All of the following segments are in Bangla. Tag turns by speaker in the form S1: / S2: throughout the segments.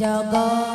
S1: জগমন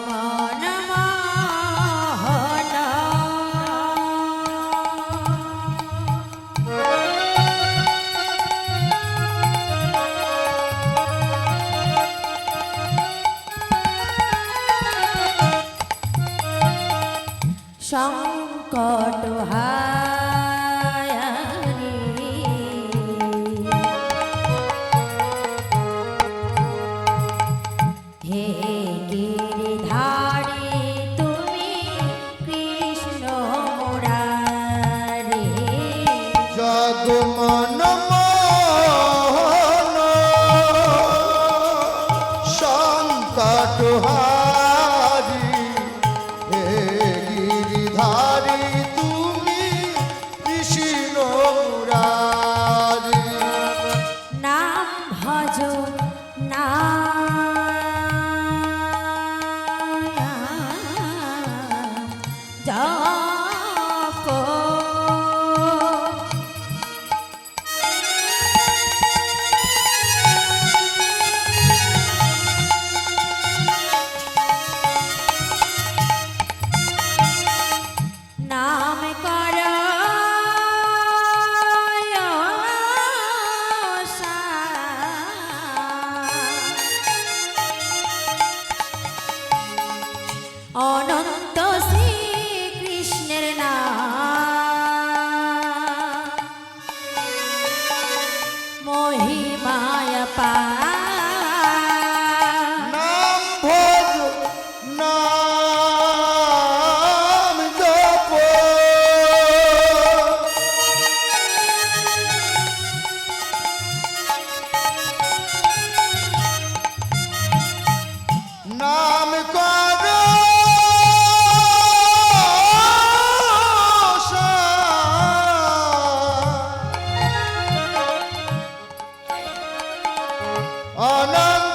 S2: অনন্ত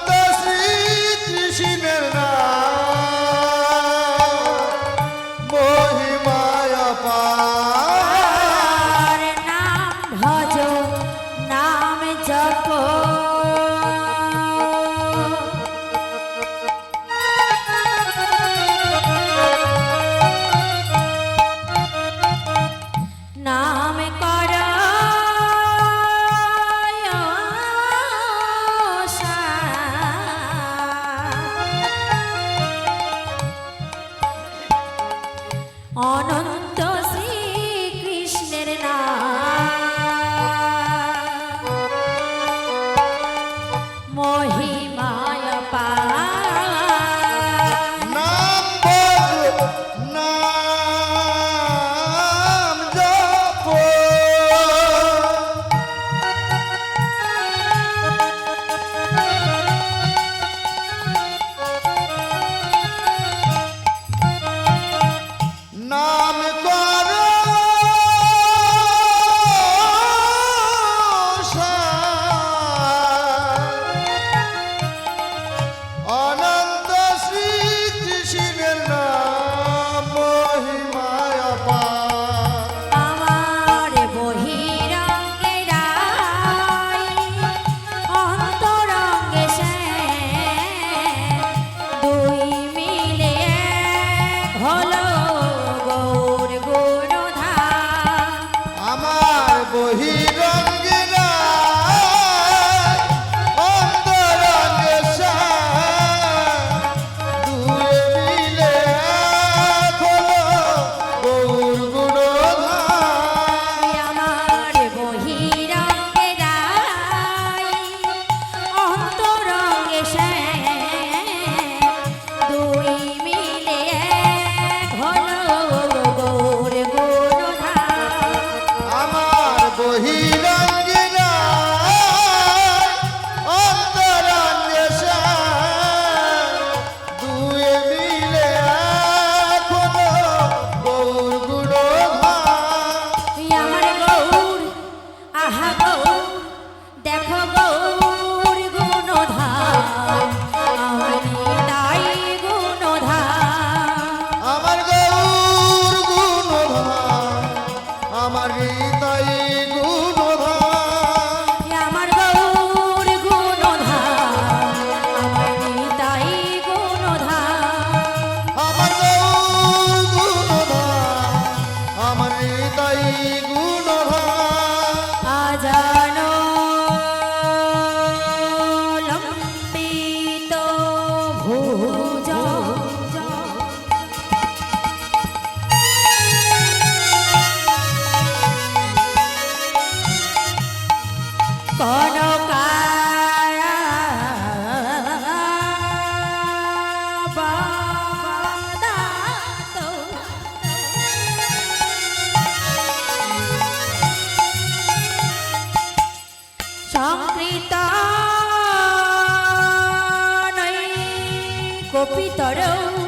S2: তাই গুণভা
S1: আজানো লম্বিত ভুজ। কন গোপীতর